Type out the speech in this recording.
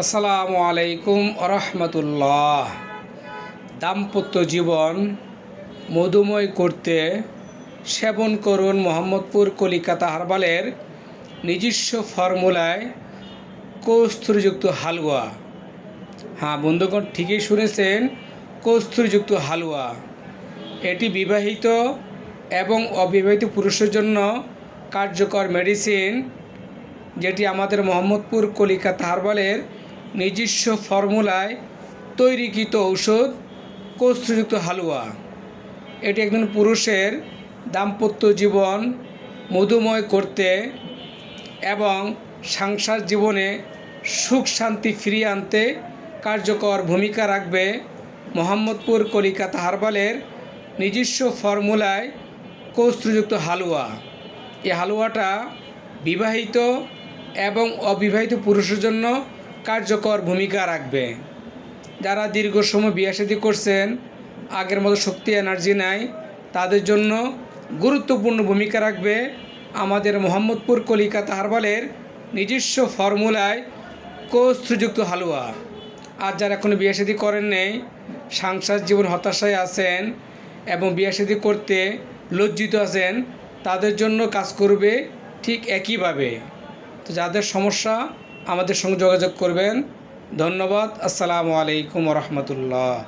আসসালামু আলাইকুম রহমতুল্লাহ দাম্পত্য জীবন মধুময় করতে সেবন করুন মোহাম্মদপুর কলিকাতা হারবালের নিজস্ব ফর্মুলায় কস্তুরযুক্ত হালুয়া। হ্যাঁ বন্ধুগণ, ঠিকই শুনেছেন, কস্তুরযুক্ত হালুয়া। এটি বিবাহিত এবং অবিবাহিত পুরুষের জন্য কার্যকর মেডিসিন যেটি আমাদের মোহাম্মদপুর কলিকাতা হারবালের নিজস্ব ফর্মুলায় তৈরিকৃত ঔষধ কস্তুরযুক্ত হালুয়া। এটি একজন পুরুষের দাম্পত্য জীবন মধুময় করতে এবং সাংসার জীবনে সুখ শান্তি ফিরিয়ে আনতে কার্যকর ভূমিকা রাখবে। মোহাম্মদপুর কলিকাতা হারবালের নিজস্ব ফর্মুলায় কস্তুরযুক্ত হালুয়া। এই হালুয়াটা বিবাহিত এবং অবিবাহিত পুরুষের জন্য কার্যকর ভূমিকা রাখবে। যারা দীর্ঘ সময় বিয়াসাদি করছেন, আগের মতো শক্তি এনার্জি নাই, তাদের জন্য গুরুত্বপূর্ণ ভূমিকা রাখবে আমাদের মোহাম্মদপুর কলিকাতা হারবালের নিজস্ব ফর্মুলায় কোস্ত্রযুক্ত হালুয়া। আর যারা এখনও বিয়াসাদি করেন নেই, সাংসার জীবন হতাশায় আছেন এবং বিয়াসাদি করতে লজ্জিত আছেন, তাদের জন্য কাজ করবে ঠিক একইভাবে। তো যাদের সমস্যা আমাদের সঙ্গে যোগাযোগ করবেন। ধন্যবাদ। আসসালামু আলাইকুম রহমতুল্লাহ।